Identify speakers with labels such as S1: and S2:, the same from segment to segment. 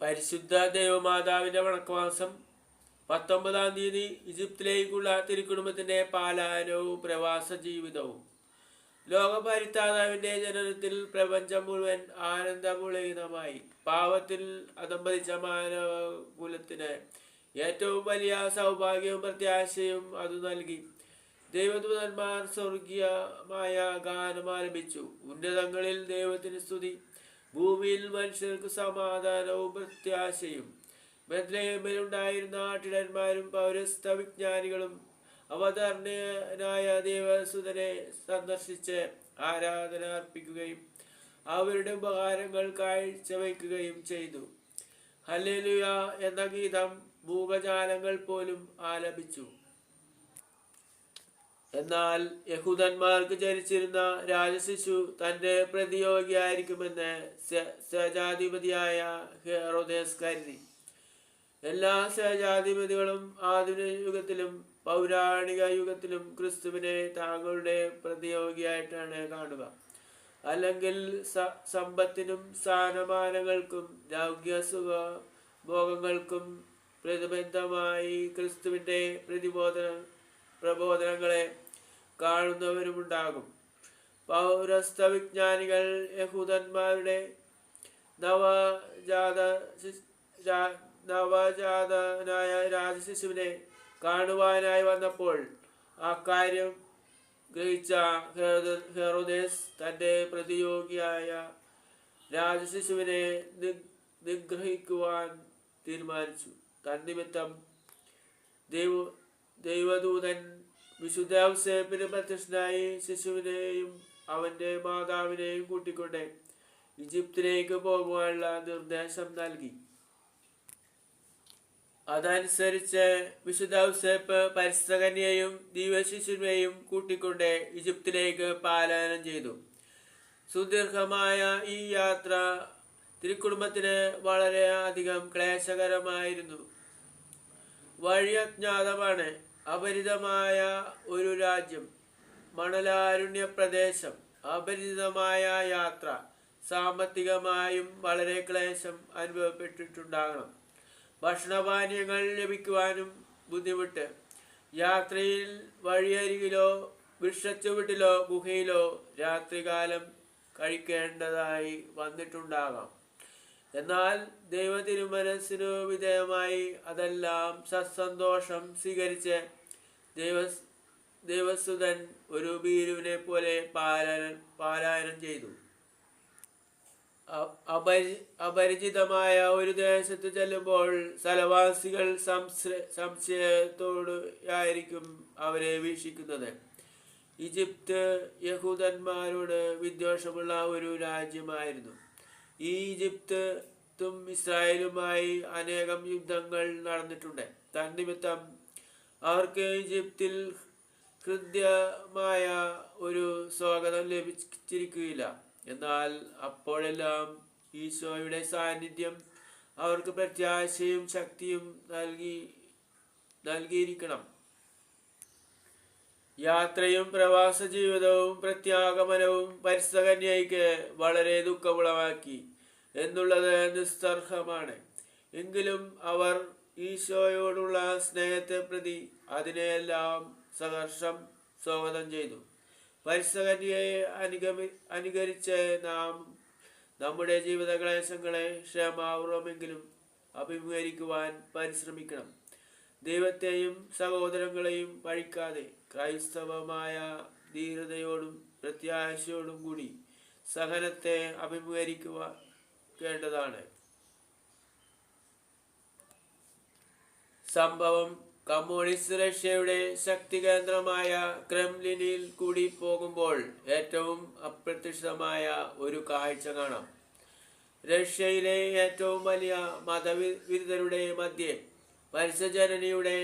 S1: പരിശുദ്ധ ദേവമാതാവിന്റെ വണക്കമാസം പത്തൊമ്പതാം തീയതി ഈജിപ്തിലേക്കുള്ള തിരുക്കുടുംബത്തിന്റെ പാലായനവും പ്രവാസ ജീവിതവും. ലോകപരിത്താതാവിന്റെ ജനനത്തിൽ പ്രപഞ്ചം മുഴുവൻ ആനന്ദമുളയിതമായി പാവത്തിൽ അധംപതിച്ച മാനവകുലത്തിന് ഏറ്റവും വലിയ സൗഭാഗ്യവും പ്രത്യാശയും അത് നൽകി. ദൈവദൂതന്മാർ സ്വർഗീയമായ ഗാനം ആരംഭിച്ചു ഉന്നതങ്ങളിൽ ദൈവത്തിന് സ്തുതി. ഭൂമിയിൽ മനുഷ്യർക്ക് സമാധാനവും പ്രത്യാശയും. ബദ്ലഹേമിലുണ്ടായിരുന്ന ആട്ടിടന്മാരും പൗരസ്ത വിജ്ഞാനികളും അവതരണനായ ദേവസുതനെ സന്ദർശിച്ച് ആരാധന അർപ്പിക്കുകയും അവരുടെ ഉപകാരങ്ങൾ കാഴ്ചവെക്കുകയും ചെയ്തു. ഹല്ലേലൂയ എന്ന ഗീതം ഭൂപജാലങ്ങൾ പോലും ആലപിച്ചു. എന്നാൽ യഹൂദന്മാർക്ക് ജനിച്ചിരുന്ന രാജശിശു തന്റെ പ്രതിയോഗിയായിരിക്കുമെന്ന് സേജാധിപതിയായ ഹെറോദേസ് കരുതി. എല്ലാ സേജാധിപതികളും ആധുനിക യുഗത്തിലും പൗരാണിക യുഗത്തിലും ക്രിസ്തുവിനെ താങ്കളുടെ പ്രതിയോഗിയായിട്ടാണ് കാണുക. അല്ലെങ്കിൽ സമ്പത്തിനും സ്ഥാനമാനങ്ങൾക്കും ലൗകികസുഖ ഭോഗങ്ങൾക്കും പ്രതിബന്ധമായി ക്രിസ്തുവിന്റെ പ്രതിബോധന പ്രബോധനങ്ങളെ കാണുന്നവരുമുണ്ടാകും. പൗരസ്ത വിജ്ഞാനികൾ യഹൂദന്മാരുടെ നവജാത നവജാതനായ രാജശിശുവിനെ കാണുവാനായി വന്നപ്പോൾ അക്കാര്യം ഗ്രഹിച്ച ഹെറുദേസ് തന്റെ പ്രതിയോഗിയായ രാജശിശുവിനെ നിഗ്രഹിക്കുവാൻ തീരുമാനിച്ചു. തന്നിമിത്തം ദൈവ ദൈവദൂതൻ വിശുദ്ധ ഔസേപ്പിന് പ്രത്യക്ഷനായി ശിശുവിനെയും അവന്റെ മാതാവിനെയും കൂട്ടിക്കൊണ്ട് ഈജിപ്തിലേക്ക് പോകുവാനുള്ള നിർദ്ദേശം നൽകി. അതനുസരിച്ച് വിശുദ്ധ ഔസേപ്പ് പരിസ്ഥകന്യെയും ദിവശിശുവിനെയും കൂട്ടിക്കൊണ്ട് ഈജിപ്തിലേക്ക് പാലായനം ചെയ്തു. സുദീർഘമായ ഈ യാത്ര തിരുക്കുടുംബത്തിന് വളരെ അധികം ക്ലേശകരമായിരുന്നു. വഴി അജ്ഞാതമാണ് അപരിതമായ ഒരു രാജ്യം മണലാരുണ്യ പ്രദേശം അപരിചിതമായ യാത്ര സാമ്പത്തികമായും വളരെ ക്ലേശം അനുഭവപ്പെട്ടിട്ടുണ്ടാകണം. ഭക്ഷണപാനീയങ്ങൾ ലഭിക്കുവാനും ബുദ്ധിമുട്ട്. യാത്രയിൽ വഴിയരികിലോ വൃക്ഷച്ചുവട്ടിലോ ഗുഹയിലോ രാത്രികാലം കഴിക്കേണ്ടതായി വന്നിട്ടുണ്ടാകാം. എന്നാൽ ദൈവത്തിനു മനസ്സിനു വിധേയമായി അതെല്ലാം സസന്തോഷം സ്വീകരിച്ച് ദൈവ ദേവസുതൻ ഒരു ഭീരുവിനെ പോലെ പാലായനം പാലായനം ചെയ്തു. അപരിചിതമായ ഒരു ദേശത്ത് ചെല്ലുമ്പോൾ സ്ഥലവാസികൾ സംശയ സംശയത്തോട് ആയിരിക്കും അവരെ വീക്ഷിക്കുന്നത്. ഈജിപ്ത് യഹൂദന്മാരോട് വിദ്വേഷമുള്ള ഒരു രാജ്യമായിരുന്നു. ഈ ഈജിപ്തും ഇസ്രായേലുമായി അനേകം യുദ്ധങ്ങൾ നടന്നിട്ടുണ്ട്. തന്നിമിത്തം അവർക്ക് ഈജിപ്തിൽ ഹൃദ്യമായ ഒരു സ്വാഗതം ലഭിച്ചിരിക്കുകയില്ല. എന്നാൽ അപ്പോഴെല്ലാം ഈശോയുടെ സാന്നിധ്യം അവർക്ക് പ്രത്യാശയും ശക്തിയും നൽകി നൽകിയിരിക്കണം. യാത്രയും പ്രവാസ ജീവിതവും പ്രത്യാഗമനവും പരിസ്ഥകന്യയ്ക്ക് വളരെ ദുഃഖമുളവാക്കി എന്നുള്ളത് നിസ്തർഹമാണ് എങ്കിലും അവർ ഈശോയോടുള്ള സ്നേഹത്തെ പ്രതി അതിനെയെല്ലാം സഹർഷം സ്വാഗതം ചെയ്തു. പരിസകന്യെ അനുഗമി അനുകരിച്ച് നാം നമ്മുടെ ജീവിത ക്ലേശങ്ങളെ ക്ഷമാപൂർവമെങ്കിലും അഭിമുഖീകരിക്കുവാൻ പരിശ്രമിക്കണം. ദൈവത്തെയും സഹോദരങ്ങളെയും പഴിക്കാതെ ക്രൈസ്തവമായ ധീരതയോടും പ്രത്യാശയോടും കൂടി സഹനത്തെ അഭിമുഖീകരിക്കേണ്ടതാണ് സംഭവം കമ്മ്യൂണിസ്റ്റ് റഷ്യയുടെ ശക്തി കേന്ദ്രമായ ക്രെംലിനിൽ കൂടി പോകുമ്പോൾ ഏറ്റവും അപ്രത്യക്ഷിതമായ ഒരു കാഴ്ച കാണാം. റഷ്യയിലെ ഏറ്റവും വലിയ മതവിരുദ്ധരുടെ മധ്യേ മത്സ്യജനനിയുടെ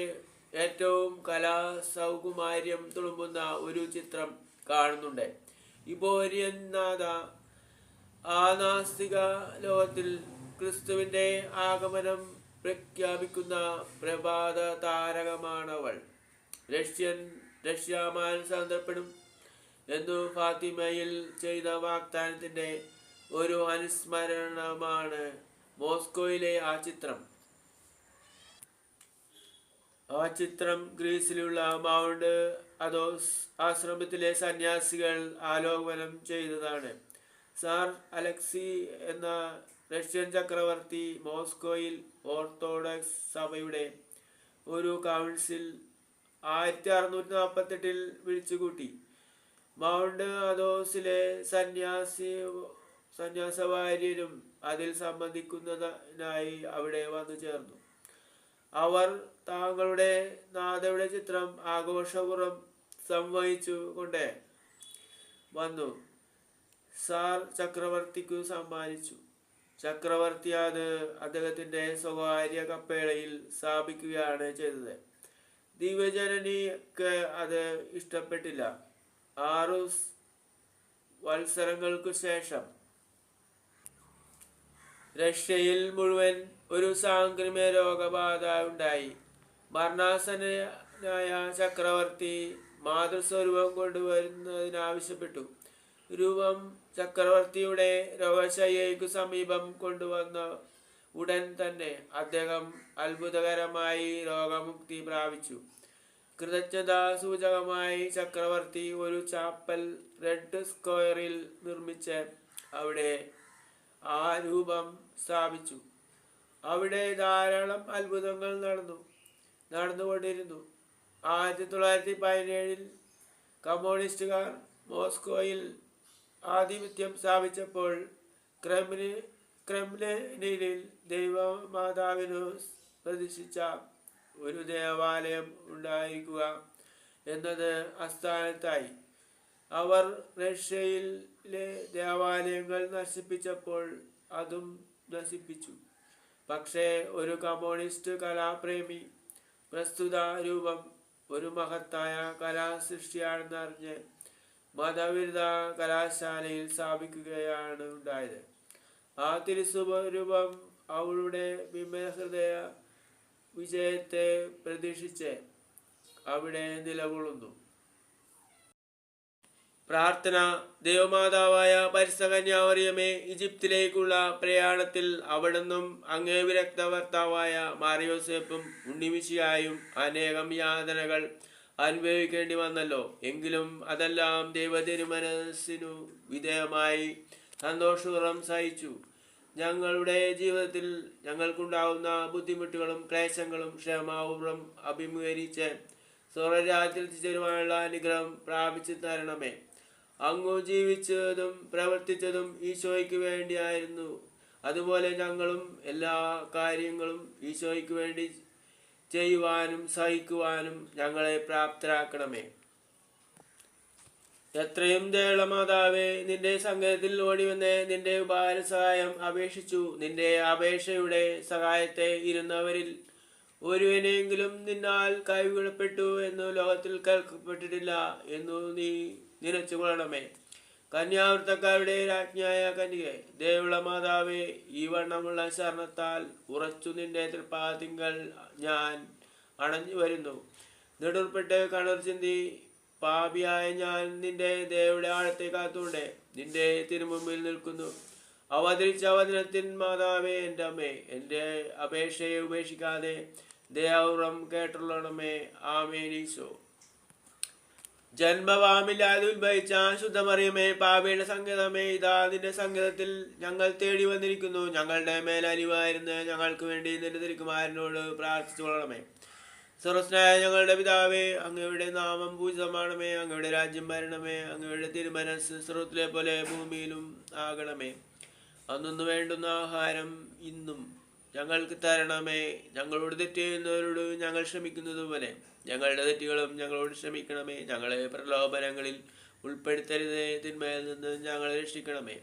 S1: ഏറ്റവും കലാസൗകുമാര്യം തുളുമ്പുന്ന ഒരു ചിത്രം കാണുന്നുണ്ട്. ഇബോരിയനാഥ ആനാസ്തിക നാസ്തിക ലോകത്തിൽ ക്രിസ്തുവിന്റെ ആഗമനം പ്രഖ്യാപിക്കുന്ന പ്രഭാത താരകമാണവൾ റഷ്യൻ റഷ്യാമാൻ സാന്തപ്പെടും എന്നു ഫാത്തിമയിൽ ചെയ്ത വാഗ്ദാനത്തിന്റെ ഒരു അനുസ്മരണമാണ് മോസ്കോയിലെ ആ ചിത്രം. ആ ചിത്രം ഗ്രീസിലുള്ള മൗണ്ട് അതോസ് ആശ്രമത്തിലെ സന്യാസികൾ ആലോകനം ചെയ്തതാണ്. സാർ അലക്സി എന്ന റഷ്യൻ ചക്രവർത്തി മോസ്കോയിൽ ഓർത്തഡോക്സ് സഭയുടെ ഒരു കൗൺസിൽ ആയിരത്തി അറുന്നൂറ്റി നാൽപ്പത്തെട്ടിൽ വിളിച്ചുകൂട്ടി. മൗണ്ട് അതോസിലെ സന്യാസി സന്യാസവാര്യരും അതിൽ സംബന്ധിക്കുന്നതിനായി അവിടെ വന്നു ചേർന്നു. അവർ താങ്കളുടെ നാഥയുടെ ചിത്രം ആഘോഷപൂർവം സംവഹിച്ചു കൊണ്ട് വന്നു. സാർ ചക്രവർത്തിക്കു സമ്മാനിച്ചു. ചക്രവർത്തി അത് അദ്ദേഹത്തിന്റെ സ്വകാര്യ കപ്പേളയിൽ സ്ഥാപിക്കുകയാണ് ചെയ്തത്. ദിവ്യജനനിക്ക് അത് ഇഷ്ടപ്പെട്ടില്ല. ആറു വത്സരങ്ങൾക്കു ശേഷം റഷ്യയിൽ മുഴുവൻ ഒരു സാംക്രമിക രോഗബാധ ഉണ്ടായി. മരണാസനായ ചക്രവർത്തി മാതൃസ്വരൂപം കൊണ്ടുവരുന്നതിനാവശ്യപ്പെട്ടു. രൂപം ചക്രവർത്തിയുടെ രോഗശയ്യയ്ക്കു സമീപം കൊണ്ടുവന്ന ഉടൻ തന്നെ അദ്ദേഹം അത്ഭുതകരമായി രോഗമുക്തി പ്രാപിച്ചു. കൃതജ്ഞതാ സൂചകമായി ചക്രവർത്തി ഒരു ചാപ്പൽ റെഡ് സ്ക്വയറിൽ നിർമ്മിച്ച് അവിടെ ആ രൂപം സ്ഥാപിച്ചു. അവിടെ ധാരാളം അത്ഭുതങ്ങൾ നടന്നു നടന്നുകൊണ്ടിരുന്നു. ആയിരത്തി തൊള്ളായിരത്തി പതിനേഴിൽ കമ്മ്യൂണിസ്റ്റുകാർ മോസ്കോയിൽ ആധിപത്യം സ്ഥാപിച്ചപ്പോൾ ക്രെംലി ക്രെംലിനിൽ ദൈവമാതാവിനു പ്രതിഷ്ഠിച്ച ഒരു ദേവാലയം ഉണ്ടായിരിക്കുക എന്നത് അസ്ഥാനത്തായി. അവർ റഷ്യയിലെ ദേവാലയങ്ങൾ നശിപ്പിച്ചപ്പോൾ അതും നശിപ്പിച്ചു. പക്ഷേ ഒരു കമ്മ്യൂണിസ്റ്റ് കലാപ്രേമി പ്രസ്തുത രൂപം ഒരു മഹത്തായ കലാസൃഷ്ടിയാണെന്നറിഞ്ഞ് മതവിരുദ്ധ കലാശാലയിൽ സ്ഥാപിക്കുകയാണ് ഉണ്ടായത്. ആ തിരുസ്വരൂപം അവളുടെ വിമഹൃദയ വിജയത്തെ പ്രതീക്ഷിച്ച് അവിടെ നിലകൊള്ളുന്നു. പ്രാർത്ഥന ദേവമാതാവായ പരിസകന്യാവറിയമേ ഈജിപ്തിലേക്കുള്ള പ്രയാണത്തിൽ അവിടുന്നും അങ്ങേ വിരക്തവർത്താവായ മാറിയോസേപ്പും ഉണ്ണിമിശിയായും അനേകം യാതനകൾ അനുഭവിക്കേണ്ടി വന്നല്ലോ. എങ്കിലും അതെല്ലാം ദൈവതിരുമനസ്സിനു വിധേയമായി സന്തോഷപൂർവം സഹിച്ചു. ഞങ്ങളുടെ ജീവിതത്തിൽ ഞങ്ങൾക്കുണ്ടാവുന്ന ബുദ്ധിമുട്ടുകളും ക്ലേശങ്ങളും ക്ഷമാപൂർവം അഭിമുഖീകരിച്ച് സ്വർഗരാജ്യത്തിൽ ചേരുവാനുള്ള അനുഗ്രഹം പ്രാപിച്ചു തരണമേ. അങ്ങു ജീവിച്ചതും പ്രവർത്തിച്ചതും ഈശോയ്ക്ക് വേണ്ടിയായിരുന്നു. അതുപോലെ ഞങ്ങളും എല്ലാ കാര്യങ്ങളും ഈശോയ്ക്ക് വേണ്ടി ചെയ്യുവാനും സഹിക്കുവാനും ഞങ്ങളെ പ്രാപ്തരാക്കണമേ. എത്രയും ദേളമാതാവേ നിന്റെ സങ്കേതത്തിൽ ഓടിവന്ന് നിന്റെ ഉപകാര സഹായം അപേക്ഷിച്ചു. നിന്റെ അപേക്ഷയുടെ സഹായത്തെ ഇരുന്നവരിൽ ഒരുവനെങ്കിലും നിന്നാൽ കൈവിടപ്പെട്ടു എന്ന് ലോകത്തിൽ കേൾക്കപ്പെട്ടിട്ടില്ല എന്നു നീ നിലച്ചു കൊള്ളണമേ കന്യാവൃത്തക്കാരുടെ രാജ്ഞിയായ കന്യകെ ദേവുള മാതാവേ ഈ വണ്ണമുള്ള ശരണത്താൽ ഉറച്ചു നിന്റെ തൃപ്പാതിങ്കൾ ഞാൻ അണഞ്ഞു വരുന്നു. നെടുർപ്പെട്ട് കണർ ചിന്തി പാപിയായ ഞാൻ നിന്റെ ദേവയുടെ ആഴത്തെ കാത്തുകൊണ്ട് നിന്റെ തിരുമുമ്പിൽ നിൽക്കുന്നു. അവതരിച്ച വചനത്തിൻ മാതാവേ എന്റെ അമ്മേ എന്റെ അപേക്ഷയെ ഉപേക്ഷിക്കാതെ ദയാപൂർവം കേട്ടുള്ളണമേ ആമേനീശോ ജന്മവാമില്ലാതെ ഉത്ഭവിച്ച ശുദ്ധമറിയമേ പാവയുടെ സംഗീതമേ ഇതാ നിന്റെ സംഗീതത്തിൽ ഞങ്ങൾ തേടി വന്നിരിക്കുന്നു. ഞങ്ങളുടെ മേൽ മേലലിവായിരുന്ന് ഞങ്ങൾക്ക് വേണ്ടി നിന്റെ തിരുക്കുമാരനോട് പ്രാർത്ഥിച്ചു കൊള്ളണമേ. സർവസ്നായ ഞങ്ങളുടെ പിതാവേ അങ്ങയുടെ നാമം പൂജിതമാണമേ അങ്ങയുടെ രാജ്യം ഭരണമേ അങ്ങയുടെ തിരുമനസ് സ്രോത്തിലെ പോലെ ഭൂമിയിലും ആകണമേ. അന്നു വേണ്ടുന്ന ആഹാരം ഇന്നും ഞങ്ങൾക്ക് തരണമേ. ഞങ്ങളോട് തെറ്റ് ഞങ്ങൾ ക്ഷമിക്കുന്നത് പോലെ ഞങ്ങളുടെ തെറ്റുകളും ഞങ്ങളോട് ക്ഷമിക്കണമേ. ഞങ്ങളെ പ്രലോഭനങ്ങളിൽ ഉൾപ്പെടുത്തരുതേ. തിന്മയിൽ നിന്ന് ഞങ്ങളെ രക്ഷിക്കണമേ.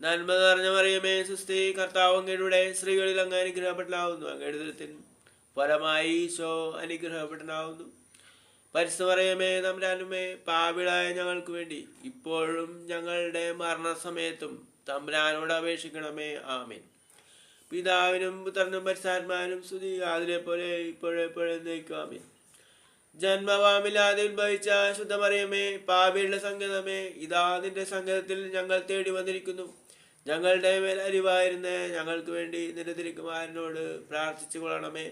S1: നന്മ നിറഞ്ഞ മറിയമേ സുസ്ഥി കർത്താവ് അങ്ങയുടെ സ്ത്രീകളിൽ അങ്ങ് അനുഗ്രഹപ്പെട്ടാവുന്നു അങ്ങയുടെ ദൃത്തിൻ ഫലമായി ഈശോ അനുഗ്രഹപ്പെട്ടാവുന്നു പരിസമറിയമേ തമ്പുരാനുമേ പാവിളായ ഞങ്ങൾക്ക് വേണ്ടി ഇപ്പോഴും ഞങ്ങളുടെ മരണസമയത്തും തമ്പുരാനോട് അപേക്ഷിക്കണമേ. ആമേൻ. പിതാവിനും പുത്രനും പരിസാത്മാനും സ്തുതി. അതിലെ പോലെ ഇപ്പോഴെപ്പോഴും നയിക്കാമേ ജന്മവാമില്ലാതെ ഉത്ഭവിച്ച ശുദ്ധമറിയമേ പാപിയുടെ സങ്കേതമേ ഇതാ നിന്റെ സങ്കേതത്തിൽ ഞങ്ങൾ തേടി വന്നിരിക്കുന്നു. ഞങ്ങളുടെ മേൽ അരിവായിരുന്ന ഞങ്ങൾക്ക് വേണ്ടി നിന്റെ തിരുക്കുമാരനോട് പ്രാർത്ഥിച്ചു കൊള്ളണമേ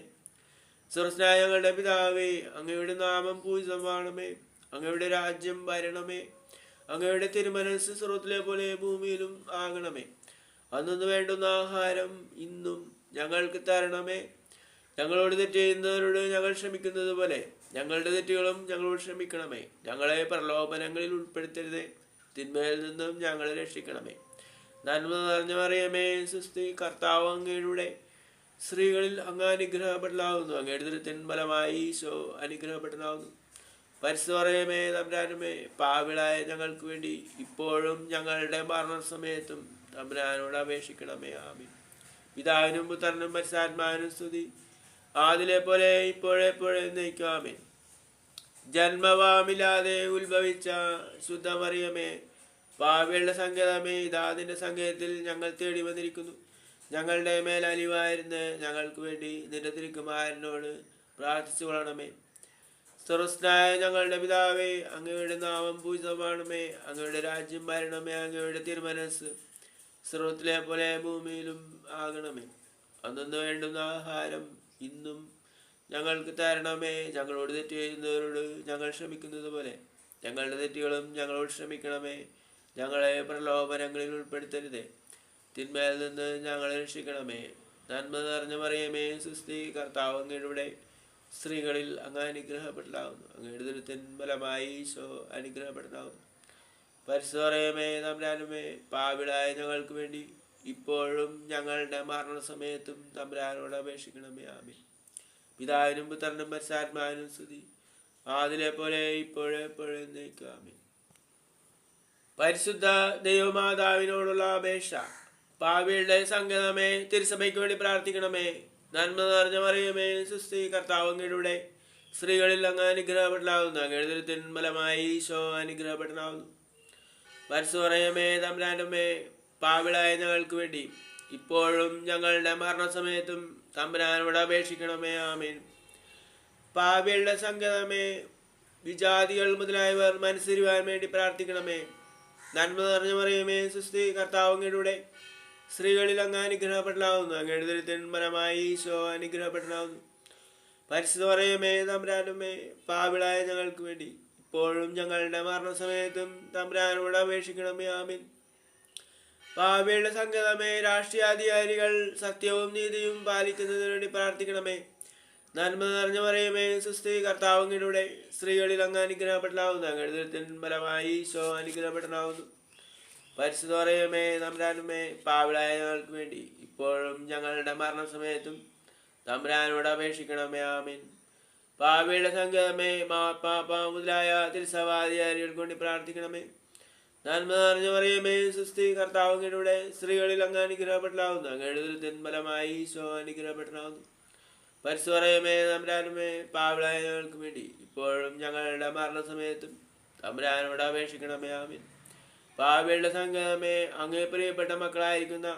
S1: സുറസ്നായ ഞങ്ങളുടെ പിതാവേ അങ്ങയുടെ നാമം പൂജിതമാണമേ അങ്ങയുടെ രാജ്യം വരണമേ. അങ്ങയുടെ തിരുമനസ് സുഹൃത്തിലെ പോലെ ഭൂമിയിലും ആകണമേ. അന്നു വേണ്ടുന്ന ആഹാരം ഇന്നും ഞങ്ങൾക്ക് തരണമേ. ഞങ്ങളോട് തെറ്റ് ചെയ്യുന്നവരോട് ഞങ്ങൾ ക്ഷമിക്കുന്നത് പോലെ ഞങ്ങളുടെ തെറ്റുകളും ഞങ്ങളോട് ക്ഷമിക്കണമേ. ഞങ്ങളെ പ്രലോഭനങ്ങളിൽ ഉൾപ്പെടുത്തരുത്. തിന്മയിൽ നിന്നും ഞങ്ങളെ രക്ഷിക്കണമേ. നന്മ നിറഞ്ഞു മറിയമേ സുസ്തി കർത്താവ് അങ്ങയുടെ സ്ത്രീകളിൽ അങ്ങ് അനുഗ്രഹപ്പെടലാവുന്നു അങ്ങയുടെ ദുരിതൻ ഫലമായി ഈശോ അനുഗ്രഹപ്പെടലാവുന്നു പരിസ്ഥമറിയമേ തമ്പുരാനുമേ പാവിളായ ഞങ്ങൾക്ക് വേണ്ടി ഇപ്പോഴും ഞങ്ങളുടെ മരണസമയത്തും തമ്പുരാനോട് അപേക്ഷിക്കണമേ. ആമി പിതാവിനും പുത്രനും പരിശാത്മാവിനും സ്തുതി. ആദിലെ പോലെ ഇപ്പോഴെപ്പോഴും നയിക്കാമേ ജന്മവാമില്ലാതെ ഉത്ഭവിച്ച ശുദ്ധമറിയമേ പാവിയുടെ സങ്കേതമേ ഇതാതിന്റെ സങ്കേതത്തിൽ ഞങ്ങൾ തേടി വന്നിരിക്കുന്നു. ഞങ്ങളുടെ മേൽ അലിവായിരുന്ന് ഞങ്ങൾക്ക് വേണ്ടി നിന്റെ പ്രാർത്ഥിച്ചു കൊള്ളണമേ സ്വർസ്നായ ഞങ്ങളുടെ പിതാവേ അങ്ങയുടെ നാമം പൂജിതമാണമേ. അങ്ങയുടെ രാജ്യം ഭരണമേ അങ്ങയുടെ തിരുമനസ് സ്രോത്തിലെ പോലെ ഭൂമിയിലും ആകണമേ. അന്നു വേണ്ടുന്ന ആഹാരം ഇന്നും ഞങ്ങൾക്ക് തരണമേ. ഞങ്ങളോട് തെറ്റ് ചെയ്യുന്നവരോട് ഞങ്ങൾ ക്ഷമിക്കുന്നത് പോലെ. ഞങ്ങളുടെ തെറ്റുകളും ഞങ്ങളോട് ക്ഷമിക്കണമേ. ഞങ്ങളെ പ്രലോഭനങ്ങളിൽ ഉൾപ്പെടുത്തരുതേ. തിന്മയിൽ നിന്ന് ഞങ്ങളെ രക്ഷിക്കണമേ. നന്മ നിറഞ്ഞ മറിയമേ സുസ്ഥി കർത്താവ് അങ്ങയുടെ സ്ത്രീകളിൽ അങ്ങ് അനുഗ്രഹപ്പെടലാവുന്നു അങ്ങയുടെ ദുരിതൻ ബലമായി ഈശോ അനുഗ്രഹപ്പെടലാവുന്നു പരിസരമേ തമ്പ്രാനുമേ പാവിളായ ഞങ്ങൾക്ക് വേണ്ടി ഇപ്പോഴും ഞങ്ങളുടെ മരണസമയത്തും തമ്പുരാനോട് അപേക്ഷിക്കണമേ ആമി പിതാവിനും പുത്രനും പരിശാത്മാവിനും സ്തുതി. ആദിലെ പോലെ ഇപ്പോഴെപ്പോഴും നയിക്കാമി പരിശുദ്ധ ദൈവമാതാവിനോടുള്ള അപേക്ഷ പാവിയുടെ സംഗതമേ തിരുസഭയ്ക്ക് വേണ്ടി പ്രാർത്ഥിക്കണമേ. നന്മ നിറഞ്ഞ മറിയമേ സുസ്തി കർത്താവങ്ങയുടെ സ്ത്രീകളിൽ അങ്ങ് അനുഗ്രഹപ്പെടലാവുന്നു. അങ്ങയുടെ ബലമായി ഈശോ അനുഗ്രഹപ്പെടലാവുന്നു. പരിസുറയമേ തമ്പുരാന്റെമേ പാവിളായ ഞങ്ങൾക്ക് വേണ്ടി ഇപ്പോഴും ഞങ്ങളുടെ മരണസമയത്തും തമ്പുരാനോട് അപേക്ഷിക്കണമേ ആമീൻ. പാവിയുടെ സംഗതമേ വിജാതികൾ മുതലായവർ മനസ്സിരുവാൻ വേണ്ടി പ്രാർത്ഥിക്കണമേ. നന്മ നിറഞ്ഞു പറയുമേ സുസ്തി കർത്താവങ്ങയുടെ സ്ത്രീകളിൽ അങ്ങ് അനുഗ്രഹപ്പെടലാവുന്നു. അങ്ങയുടെ ദരിദ്രന്മരമായി ഈശോ അനുഗ്രഹപ്പെടലാവുന്നു. പരിശുദ്ധ പറയുമേ തമ്പുരാനുമേ പാവിളായ ഞങ്ങൾക്ക് വേണ്ടി ഇപ്പോഴും ഞങ്ങളുടെ മരണസമയത്തും തമ്പുരാനോട് അപേക്ഷിക്കണമേ ആമിൻ. പാവിയുടെ സംഗതമേ രാഷ്ട്രീയാധികാരികൾ സത്യവും നീതിയും പാലിക്കുന്നതിന് വേണ്ടി പ്രാർത്ഥിക്കണമേ. നന്മ നിറഞ്ഞു പറയുമേ സുസ്തി കർത്താവങ്ങളുടെ സ്ത്രീകളിൽ അങ്ങ് അനുഗ്രഹപ്പെടലാവുന്നു. അങ്ങയുടെ ഫലമായി ഈശോ അനുഗ്രഹപ്പെടലാവുന്നു. പരിശുദ്ധ പറയുമേ തമ്പുരാനുമേ പാവിളായ ഞങ്ങൾക്ക് വേണ്ടി ഇപ്പോഴും ഞങ്ങളുടെ മരണസമയത്തും തമ്പുരാനോട് അപേക്ഷിക്കണമേ. ആമീൻ. പാവിയുടെ സംഗതമേ മാപ്പാപ്പ മുതലായ തിരുസവാധികാരികൾക്ക് വേണ്ടി പ്രാർത്ഥിക്കണമേ. നന്മ നിറഞ്ഞ പറയുമേ സുസ്തി കർത്താവങ്ങളുടെ സ്ത്രീകളിൽ അങ്ങ് അനുഗ്രഹപ്പെട്ടാവുന്നു അങ്ങയുടെ തിന്മലമായി ഈശോ അനുഗ്രഹപ്പെട്ടാവുന്നു പരിസ്വറയമേ നമ്പരാനുമേ പാവിളായ ഞങ്ങൾക്ക് വേണ്ടി ഇപ്പോഴും ഞങ്ങളുടെ മരണസമയത്തും തമ്പുരാനോട് അപേക്ഷിക്കണമേ ആമീൻ. പാവിയുടെ സംഗമേ അങ്ങേ പ്രിയപ്പെട്ട മക്കളായിരിക്കുന്ന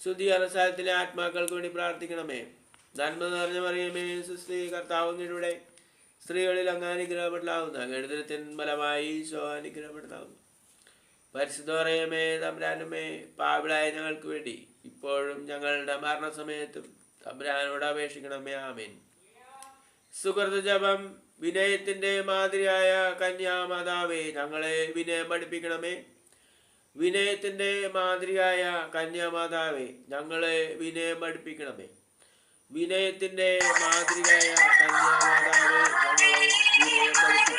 S1: ശുദ്ധി സ്ഥലത്തിലെ ആത്മാക്കൾക്ക് വേണ്ടി പ്രാർത്ഥിക്കണമേ. നന്മ നിറഞ്ഞ മറിയമേ സുസ്ത്രീ കർത്താവുങ്ങളുടെ സ്ത്രീകളിൽ അങ്ങ് അനുഗ്രഹപ്പെടലാവുന്നു അങ്ങയുടെ തിന്മലമായി ഈശോ അനുഗ്രഹപ്പെടലാവുന്നു പരിശുദ്ധോറയമേ തമ്പ്രാനുമേ പാവിളായ ഞങ്ങൾക്ക് വേണ്ടി ഇപ്പോഴും ഞങ്ങളുടെ മരണസമയത്തും തമ്പ്രാനോട് അപേക്ഷിക്കണമേ ആമേൻ. സുഹൃത്ത് ജപം വിനയത്തിന്റെ മാതിരിയായ കന്യാമാതാവേ ഞങ്ങളെ വിനയം പഠിപ്പിക്കണമേ. വിനയത്തിന്റെ മാതിരിയായ കന്യാമാതാവേ ഞങ്ങളെ വിനയം പഠിപ്പിക്കണമേ. വിനയത്തിന്റെ മാതിരിയായ കന്യാമാതാവേ ഞങ്ങളെ വിനയം പഠിപ്പിക്കണം